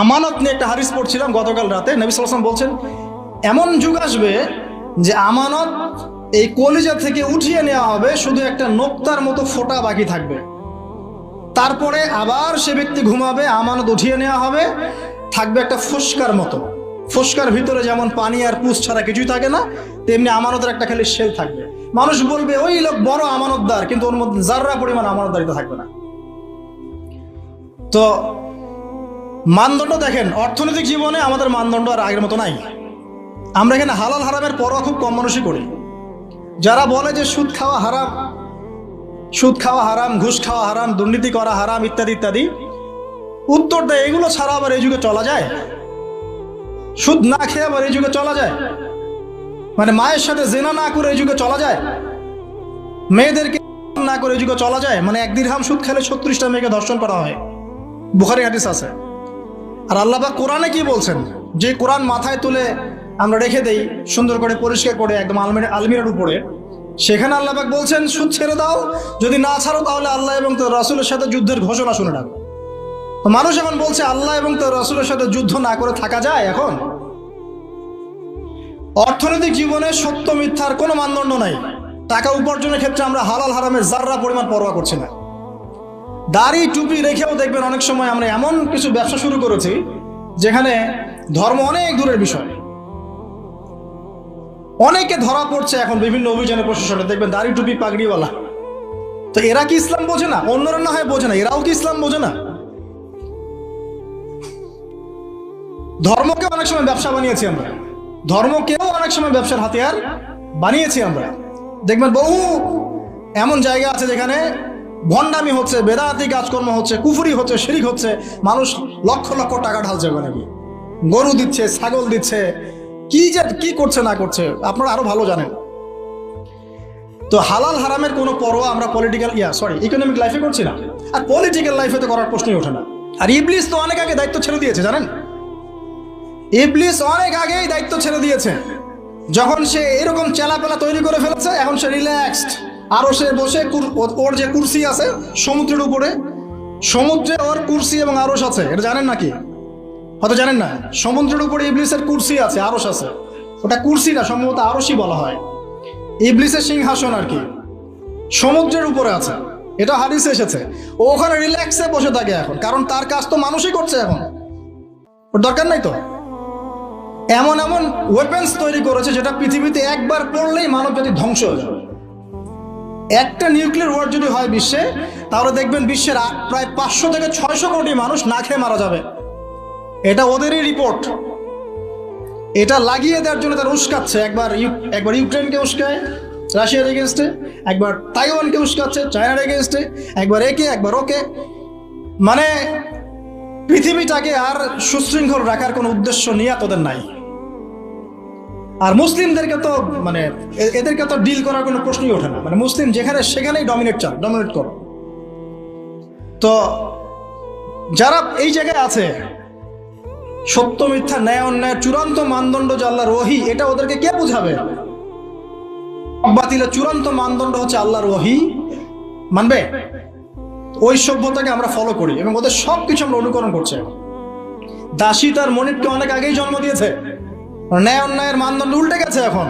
আমানত নিয়ে একটা হারিস পড়ছিলাম গতকাল রাতে। নবী সালাম বলছেন, এমন যুগ আসবে যে আমানত এই কলিজা থেকে উঠিয়ে নেওয়া হবে, শুধু একটা নোক্তার মতো ফোঁটা বাকি থাকবে। তারপরে আবার সে ব্যক্তি ঘুমাবে, আমানত উঠিয়ে নেওয়া হবে, থাকবে একটা ফুসকার মতো। ফুসকার ভিতরে যেমন পানি আর পুষ ছাড়া কিছুই থাকে না, তেমনি আমানতের একটা খালি শেল থাকবে। মানুষ বলবে, ওই লোক বড় আমানতদার, কিন্তু ওর মধ্যে যাররা পরিমাণ আমানতদারিতা থাকবে না। তো মানদণ্ড দেখেন, অর্থনৈতিক জীবনে আমাদের মানদণ্ড আর আগের মতো নাই। আমরা এখানে হালাল হারামের পরোয়া খুব কম মানুষই করি। যারা বলে যে সুদ খাওয়া হারাম, সুদ খাওয়া হারাম, ঘুষ খাওয়া হারাম, দুর্নীতি করা হারাম, ইত্যাদি ইত্যাদি, উত্তর দেয়, এগুলো ছাড়া আবার এই যুগে চলা যায়? সুদ না খেয়ে আবার এই যুগে চলা যায়? মানে মায়ের সাথে জেনা না করে এই যুগে চলা যায়? মেয়েদেরকে না করে এই যুগে চলা যায়? মানে এক দিরহাম সুদ খেলে ছত্রিশটা মেয়েকে ধর্ষণ করা হয়। বুখারি হাদিস আছে। আর আল্লাহবাক কোরআনে কি বলছেন? যে কোরআন মাথায় তুলে আমরা রেখে দেই, সুন্দর করে পরিষ্কার করে একদম আলমিরা আলমিরার উপরে। সেখানে আল্লাহবাক বলছেন, সুদ ছেড়ে দাও, যদি না ছাড়ো তাহলে আল্লাহ এবং তোর রাসুলের সাথে যুদ্ধের ঘোষণা শুনে রাখো। মানুষ এখন বলছে, আল্লাহ এবং তোর রাসুলের সাথে যুদ্ধ না করে থাকা যায় এখন? অর্থনৈতিক জীবনে সত্য মিথ্যার কোনো মানদণ্ড নাই। টাকা উপার্জনের ক্ষেত্রে আমরা হালাল হারামের জাররা পরিমাণ পরোয়া করছি না। দাড়ি টুপি রেখেও দেখবেন অনেক সময় আমরা এমন কিছু ব্যবসা শুরু করেছি, যেখানে ধর্ম অনেক দূরের বিষয়। অনেকে ধরা পড়ছে এখন বিভিন্ন অভিযানে প্রশাসনে, দেখবেন দাড়ি টুপি পাগড়িওয়ালা। তো এরা কি ইসলাম বোঝে না? অন্যরা না হয় বোঝে না, এরাও কি ইসলাম বোঝে না? ধর্মকে অনেক সময় ব্যবসা বানিয়েছি আমরা। ধর্মকেও অনেক সময় ব্যবসার হাতিয়ার বানিয়েছি আমরা। দেখবেন বহু এমন জায়গা আছে যেখানে ভণ্ডামি হচ্ছে, বেদাতি কাজকর্ম হচ্ছে, কুফুরি হচ্ছে, শিরিক হচ্ছে, মানুষ লক্ষ লক্ষ টাকা ঢালছে ওখানে গিয়ে। গরু দিচ্ছে, ছাগল দিচ্ছে, কি যে, কি করছে না করছে, আপনারা আরও ভালো জানেন। তো হালাল হারামের কোনো পরোয়া আমরা পলিটিক্যাল ইয়া সরি ইকোনমিক লাইফে করছি না। আর পলিটিক্যাল লাইফে তো করার প্রশ্নই ওঠে না। আর ইবলিস তো অনেক আগে দায়িত্ব ছেড়ে দিয়েছে, জানেন? ইবলিস অনেক আগেই দায়িত্ব ছেড়ে দিয়েছে। যখন সে এরকম চেলাপেলা তৈরি করে ফেলেছে, এখন সে রিল্যাক্সড আরও সে বসে ওর যে কুরসি আছে সমুদ্রের উপরে, সমুদ্রে ওর কুরসি এবং আরস আছে, এটা জানেন নাকি? হয়তো জানেন না। সমুদ্রের উপরে ইবলিসের কুরসি আছে আরস আছে। ওটা কুরসি না, সম্ভবত আরসই বলা হয়। ইবলিসের সিংহাসন আর কি। সমুদ্রের উপরে আছে। এটা হাদিসে এসেছে। ও ওখানে রিল্যাক্সে বসে থাকে এখন, কারণ তার কাজ তো মানুষই করছে এখন। ওর দরকার নাই তো? এমন এমন ওয়েপেন্স তৈরি করেছে যেটা পৃথিবীতে একবার পড়লেই মানব জাতি ধ্বংস হয়ে যাবে। একটা নিউক্লিয়ার ওয়ার যদি হয় বিশ্বে, তাহলে দেখবেন বিশ্বের প্রায় পাঁচশো থেকে ছয়শো কোটি মানুষ না খেয়ে মারা যাবে। এটা ওদেরই রিপোর্ট এটা লাগিয়ে দেওয়ার জন্য তারা উস্কাচ্ছে। একবার একবার ইউক্রেনকে উস্কায়, রাশিয়ার এগেনস্টে একবার তাইওয়ানকে উস্কাচ্ছে, চায়নার এগেনস্টে একবার একে, একবার ওকে। মানে পৃথিবীটাকে আর সুশৃঙ্খল রাখার কোনো উদ্দেশ্য নিয়ে তোদের নাই। আর মুসলিমদেরকে তো মানে এদেরকে তো ডিল করার কোনো প্রশ্নই ওঠে না। মানে মুসলিম যেখানে, সেখানেই ডমিনেট চান ডমিনেট করো। তো যারা এই জায়গায় আছে, সত্য, মিথ্যা, ন্যায়, অন্যায়, চূড়ান্ত মানদণ্ড যে আল্লাহর ওহি, এটা ওদেরকে কে বুঝাবে? বাতিলের চূড়ান্ত মানদণ্ড হচ্ছে আল্লাহর ওহি। মানবে? ওই সভ্যতাকে আমরা ফলো করি এবং ওদের সব কিছু আমরা অনুকরণ করছি। দাসী তার মনিটকে অনেক আগেই জন্ম দিয়েছে। ন্যায় অন্যায়ের মানদণ্ড উল্টে গেছে এখন।